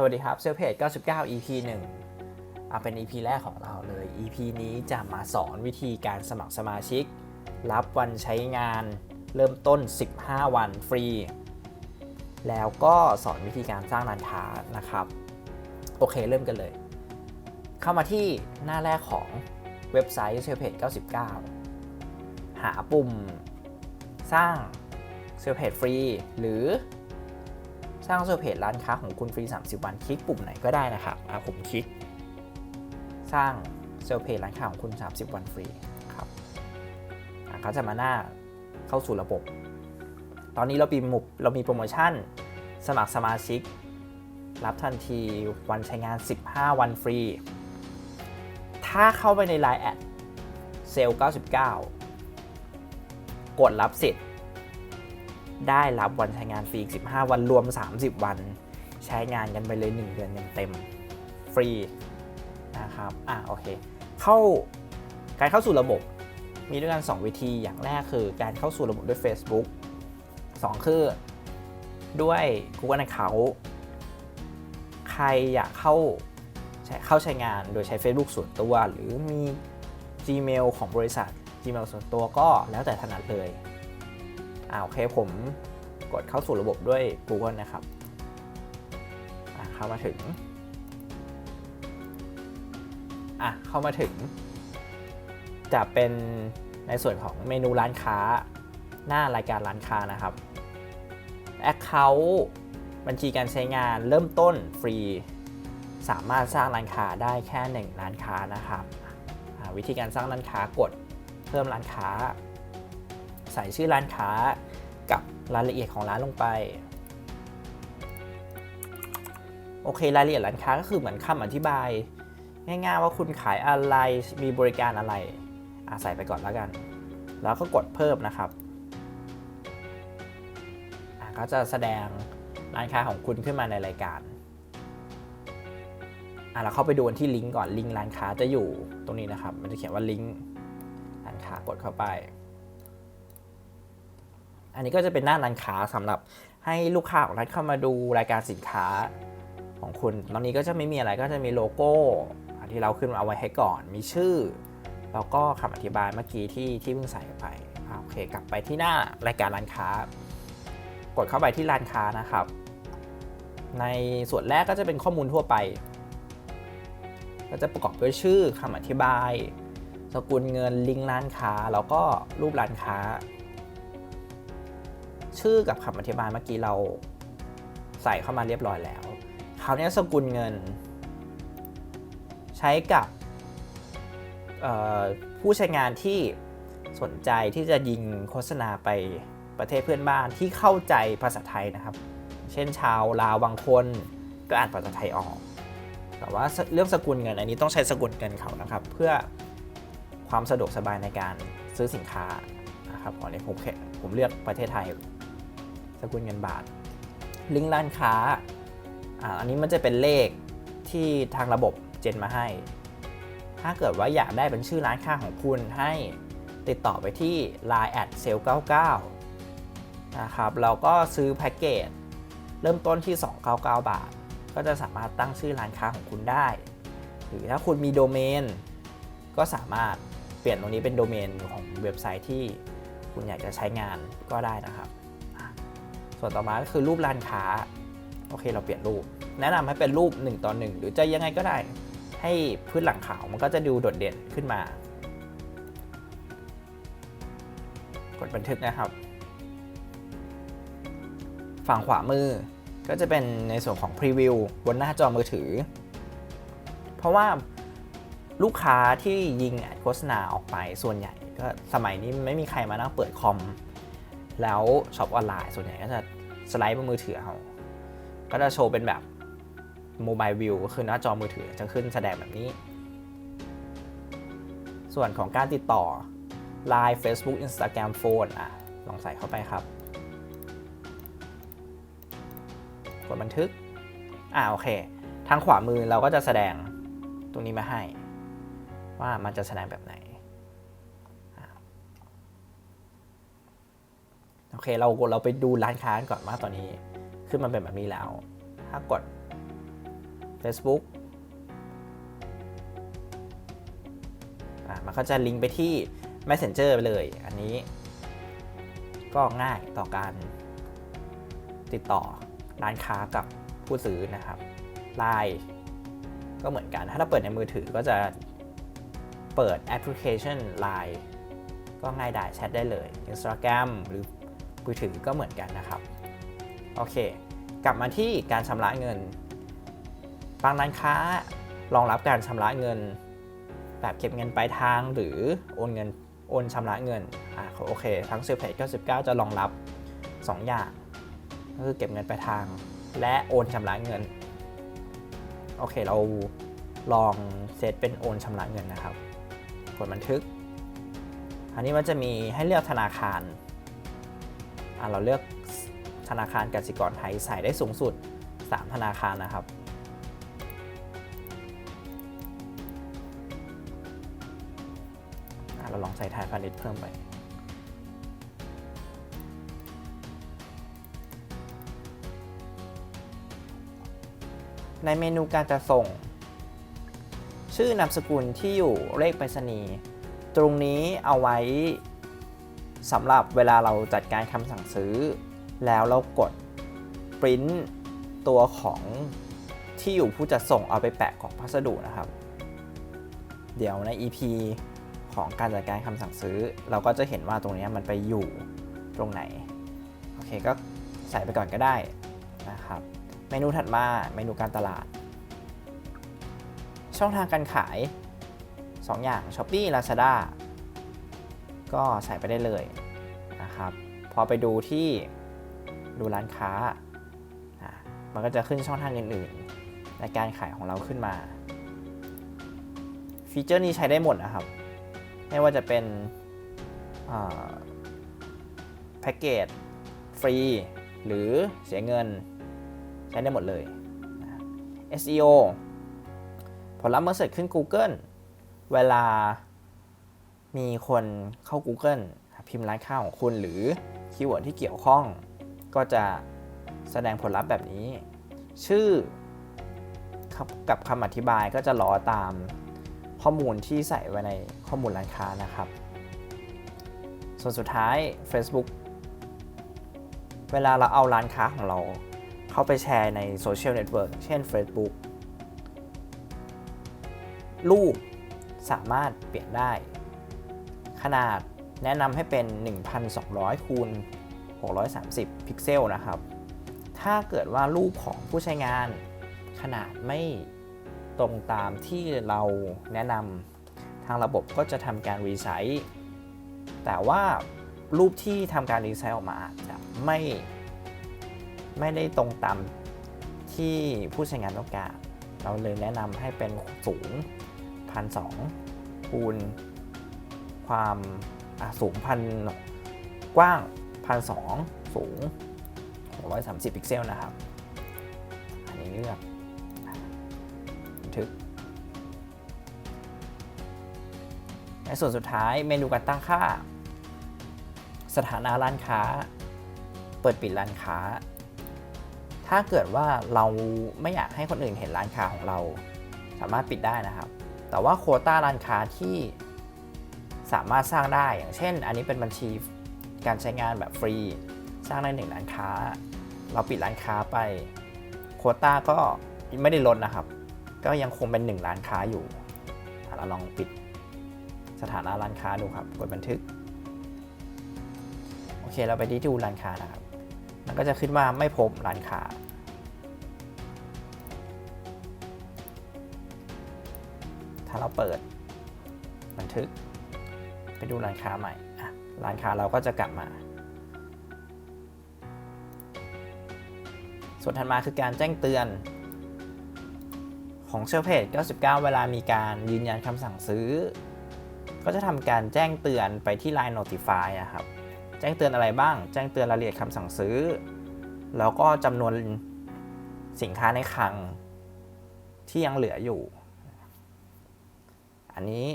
สวัสดีครับเซลเพจ99 EP 1อะเป็น EP แรกของเราเลย EP นี้จะมาสอนวิธีการสมัครสมาชิก รับวันใช้งาน เริ่มต้น 15 วันฟรี แล้วก็สอนวิธีการสร้างร้านค้านะครับ โอเคเริ่มกันเลย เข้ามาที่หน้าแรกของเว็บไซต์เซลเพจ99 หาปุ่ม สร้างเซลเพจฟรีหรือ สร้างเซลเพจร้านค้าของคุณฟรี 30 วัน คลิกปุ่มไหนก็ได้นะครับผมคลิก สร้างเซลเพจร้านค้าของคุณ 30 วันฟรีครับอะก็จะมาหน้าเข้าสู่ระบบ ตอนนี้เราปีมุกเรามีโปรโมชั่น สมัครสมาชิก รับทันทีวันใช้งาน 15 วันฟรี ถ้าเข้าไปใน Line แอดเซล99 กดรับสิทธิ์ ได้รับวันใช้งานฟรีอีก15 วันรวม 30 วัน ใช้งานกันไปเลย 1 เดือนเต็มๆฟรีนะครับอะโอเค เข้าการเข้าสู่ระบบมีด้วยกัน 2 วิธี อย่างแรกคือการเข้าสู่ระบบด้วย Facebook 2 คือด้วย Google Account ใครอยากเข้าใช้เข้าใช้งานโดยใช้ Facebook ส่วนตัว หรือมี Gmail ของบริษัท Gmail ส่วนตัวก็แล้วแต่ถนัดเลย อ่าโอเคผมกดเข้าสู่ระบบด้วย Google นะครับเข้ามาถึงอะเข้ามาถึง จะเป็นในส่วนของเมนูร้านค้าหน้ารายการร้านค้านะครับ Account บัญชีการใช้งานเริ่มต้นฟรี สามารถสร้างร้านค้าได้แค่ 1 ร้านค้านะครับ วิธีการสร้างร้านค้ากดเพิ่มร้านค้า ส่ชื่อร้านค้ากับรายละเอียดของร้านลงไป โอเค รายละเอียดร้านค้าก็คือเหมือนคำอธิบาย ง่ายๆว่าคุณขายอะไรมีบริการอะไรอาใส่ไปก่อนแล้วกัน แล้วก็กดเพิ่มนะครับอะก็จะแสดงร้านค้าของคุณขึ้นมาในรายการอะเราเข้าไปดูที่ลิงก์ก่อนลิงก์ร้านค้าจะอยู่ตรงนี้นะครับ มันจะเขียนว่าลิงก์ร้านค้ากดเข้าไป อันนี้ก็จะเป็นหน้าร้านค้าสำหรับให้ลูกค้าของร้านเข้ามาดูรายการสินค้าของคุณ ตอนนี้ก็จะไม่มีอะไรก็จะมีโลโก้ที่เราขึ้นมาเอาไว้ให้ก่อน มีชื่อ แล้วก็คำอธิบายเมื่อกี้ที่ที่เพิ่งใส่ไป โอเค กลับไปที่หน้ารายการร้านค้า กดเข้าไปที่ร้านค้านะครับ ในส่วนแรกก็จะเป็นข้อมูลทั่วไป ก็จะประกอบด้วยชื่อคำอธิบาย สกุลเงิน ลิงก์ร้านค้า แล้วก็รูปร้านค้า ชื่อกับคำอธิบายเมื่อกี้เราใส่เข้ามาเรียบร้อยแล้ว คราวนี้สกุลเงิน ใช้กับผู้ใช้งานที่สนใจที่จะยิงโฆษณาไปประเทศเพื่อนบ้านที่เข้าใจภาษาไทยนะครับ เช่นชาวลาวบางคนก็อ่านภาษาไทยออก แต่ว่าเรื่องสกุลเงินอันนี้ต้องใช้สกุลเงินเขานะครับ เพื่อความสะดวกสบายในการซื้อสินค้านะครับอันนี้ผมผมเลือกประเทศไทย สกุลเงินบาท ลิงก์ร้านค้าอ่าอันนี้มันจะเป็นเลขที่ทางระบบเจนมาให้ ถ้าเกิดว่าอยากได้เป็นชื่อร้านค้าของคุณให้ติดต่อไปที่ line at sale 99นะครับแล้วก็ซื้อแพ็กเกจเริ่มต้นที่ 299 บาท ก็จะสามารถตั้งชื่อร้านค้าของคุณได้ หรือถ้าคุณมีโดเมน ก็สามารถเปลี่ยนตรงนี้เป็นโดเมนของเว็บไซต์ที่คุณอยากจะใช้งานก็ได้นะครับ ส่วนต่อมาก็คือรูปร้านค้าโอเคเราเปลี่ยนรูป แนะนำให้เป็นรูป1ต่อ1หรือจะยังไงก็ได้ ให้พื้นหลังขาวมันก็จะดูโดดเด่นขึ้นมา กดบันทึกนะครับ ฝั่งขวามือก็จะเป็นในส่วนของพรีวิวบนหน้าจอมือถือ เพราะว่าลูกค้าที่ยิงแอดโฆษณาออกไปส่วนใหญ่ก็สมัยนี้ไม่มีใครมานั่งเปิดคอม แล้วช็อปออนไลน์ส่วนใหญ่ก็จะสไลด์บนมือถือเอาก็จะโชว์เป็นแบบโมบายวิวก็คือหน้าจอมือถือจะขึ้นแสดงแบบนี้ ส่วนของการติดต่อ Line Facebook Instagram Phone อะ ลองใส่เข้าไปครับ กดบันทึก อ่าโอเค ทางขวามือเราก็จะแสดงตรงนี้มาให้ ว่ามันจะแสดงแบบไหน โอเคเราเราไปดูร้านค้ากันก่อนว่าตอนนี้ขึ้นมาเป็นแบบนี้แล้ว ถ้ากด Facebook อะมันก็จะลิงก์ไปที่ Messenger ไปเลย อันนี้ ก็ง่ายต่อการติดต่อร้านค้ากับผู้ซื้อนะครับ Line ก็เหมือนกัน ถ้าเราเปิดในมือถือก็จะเปิดแอปพลิเคชัน Line ก็ง่ายดายแชทได้เลย Instagram หรือ มือถือก็เหมือนกันนะครับ โอเค กลับมาที่การชำระเงิน บางร้านค้ารองรับการชำระเงิน แบบเก็บเงินปลายทางหรือโอนเงินโอนชำระเงินอ่าโอเค ทั้ง s 1 9 9 จะรองรับ 2 อย่างก็คือเก็บเงินปลายทาง และโอนชำระเงิน โอเค เราลองเซตเป็นโอนชำระเงินนะครับ กดบันทึก อันนี้มันจะมีให้เลือกธนาคาร เราเลือกธนาคารกสิกรไทยใส่ได้สูงสุด 3 ธนาคารนะครับอะเราลองใส่ไทยพาณิชย์เพิ่มไปในเมนูการจะส่ง ชื่อนามสกุลที่อยู่เลขไปรษณีย์ตรงนี้เอาไว้ สำหรับเวลาเราจัดการคำสั่งซื้อ แล้วเรากดปริ้นตัวของที่อยู่ผู้จัดส่งเอาไปแปะของพัสดุนะครับ เดี๋ยวใน EP ของการจัดการคำสั่งซื้อ เราก็จะเห็นว่าตรงนี้มันไปอยู่ตรงไหน โอเคก็ใส่ไปก่อนก็ได้นะครับ เมนูถัดมาเมนูการตลาด ช่องทางการขาย 2 อย่าง Shopee Lazada ก็ใส่ไปได้เลยนะครับ พอไปดูที่ดูร้านค้า มันก็จะขึ้นช่องทางอื่นๆ ในการขายของเราขึ้นมา ฟีเจอร์นี้ใช้ได้หมดนะครับ ไม่ว่าจะเป็นแพ็กเกจฟรี หรือเสียเงินใช้ได้หมดเลย SEO ผลลัพธ์เมื่อเสร็จขึ้น Google เวลา มีคนเข้า Google พิมพ์ร้านค้าของคุณหรือคีย์เวิร์ดที่เกี่ยวข้อง ก็จะแสดงผลลัพธ์แบบนี้ ชื่อกับคำอธิบายก็จะล้อตามข้อมูลที่ใส่ไว้ในข้อมูลร้านค้านะครับ ส่วนสุดท้าย Facebook เวลาเราเอาร้านค้าของเราเข้าไปแชร์ในโซเชียลเน็ตเวิร์กเช่น Facebook รูปสามารถเปลี่ยนได้ ขนาดแนะนำให้เป็น 1,200 คูณ 630 พิกเซลนะครับ ถ้าเกิดว่ารูปของผู้ใช้งานขนาดไม่ตรงตามที่เราแนะนำทางระบบก็จะทำการรีไซต์แต่ว่ารูปที่ทำการรีไซต์ออกมาจะไม่ไม่ได้ตรงตามที่ผู้ใช้งานต้องการ เราเลยแนะนำให้เป็นสูงพันสองคูณ ความสูงพันกว้างพันสองสูง 630 พิกเซลนะครับ อันนี้เลือกบันทึกในส่วนสุดท้ายเมนูการตั้งค่า สถานะร้านค้า เปิดปิดร้านค้า ถ้าเกิดว่าเราไม่อยากให้คนอื่นเห็นร้านค้าของเรา สามารถปิดได้นะครับ แต่ว่าโคต้าร้านค้าที่ สามารถสร้างได้อย่างเช่น อันนี้เป็นบัญชีการใช้งานแบบฟรี สร้างได้หนึ่งร้านค้า เราปิดร้านค้าไปโคต้าก็ไม่ได้ลดนะครับ ก็ยังคงเป็น 1 ร้านค้าอยู่เราลองปิดสถานะร้านค้าดูครับ กดบันทึก โอเค เราไปที่ดูร้านค้านะครับ มันก็จะขึ้นว่าไม่พบร้านค้า ถ้าเราเปิดบันทึก ไปดูร้านค้าใหม่อะร้านค้าเราก็จะกลับมา ส่วนถัดมาคือการแจ้งเตือน ของเชลเพจ99 เวลามีการยืนยันคำสั่งซื้อ ก็จะทำการแจ้งเตือนไปที่ Line Notify นะครับ แจ้งเตือนอะไรบ้าง แจ้งเตือนรายละเอียดคำสั่งซื้อ แล้วก็จำนวนสินค้าในคลังที่ยังเหลืออยู่ อันนี้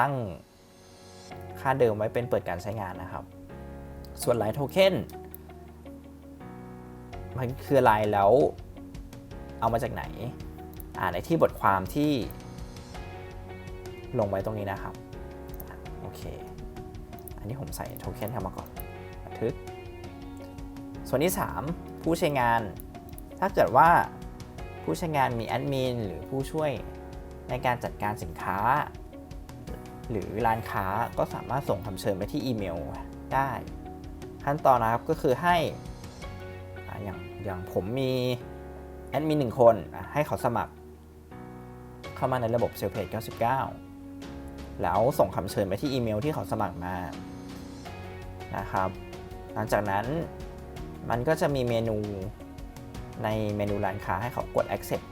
ตั้ง ค่าเดิมไว้เป็นเปิดการใช้งานนะครับ ส่วนไลท์โทเค็นมันคืออะไรแล้วเอามาจากไหน อ่านในที่บทความที่ลงไว้ตรงนี้นะครับ โอเค อันนี้ผมใส่โทเค็นเข้ามาก่อนบันทึก ส่วนที่ 3 ผู้ใช้งาน ถ้าเกิดว่าผู้ใช้งานมีแอดมินหรือผู้ช่วยในการจัดการสินค้า หรือร้านค้าก็สามารถส่งคำเชิญไปที่อีเมลได้ ขั้นตอนนะครับก็คือให้อย่างอย่างผมมีแอดมินหนึ่งคนให้เขาสมัคร เข้ามาในระบบเซลเพจ99 แล้วส่งคำเชิญไปที่อีเมลที่เขาสมัครมานะครับ หลังจากนั้นมันก็จะมีเมนูในเมนูร้านค้าให้เขากด accept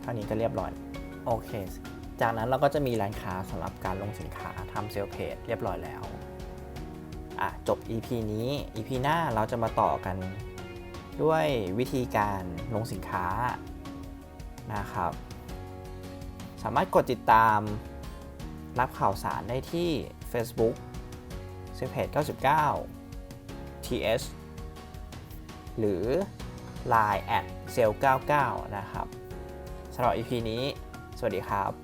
เท่านี้ก็เรียบร้อย โอเค จากนั้นเราก็จะมีร้านค้าสำหรับการลงสินค้าทำเซลเพจเรียบร้อยแล้วอะจบ EP นี้ EP หน้าเราจะมาต่อกันด้วยวิธีการลงสินค้านะครับ สามารถกดติดตามรับข่าวสารได้ที่ Facebook เซลเพจ99 th หรือ Line at sale 99 นะครับสำหรับ EP นี้ สวัสดีครับ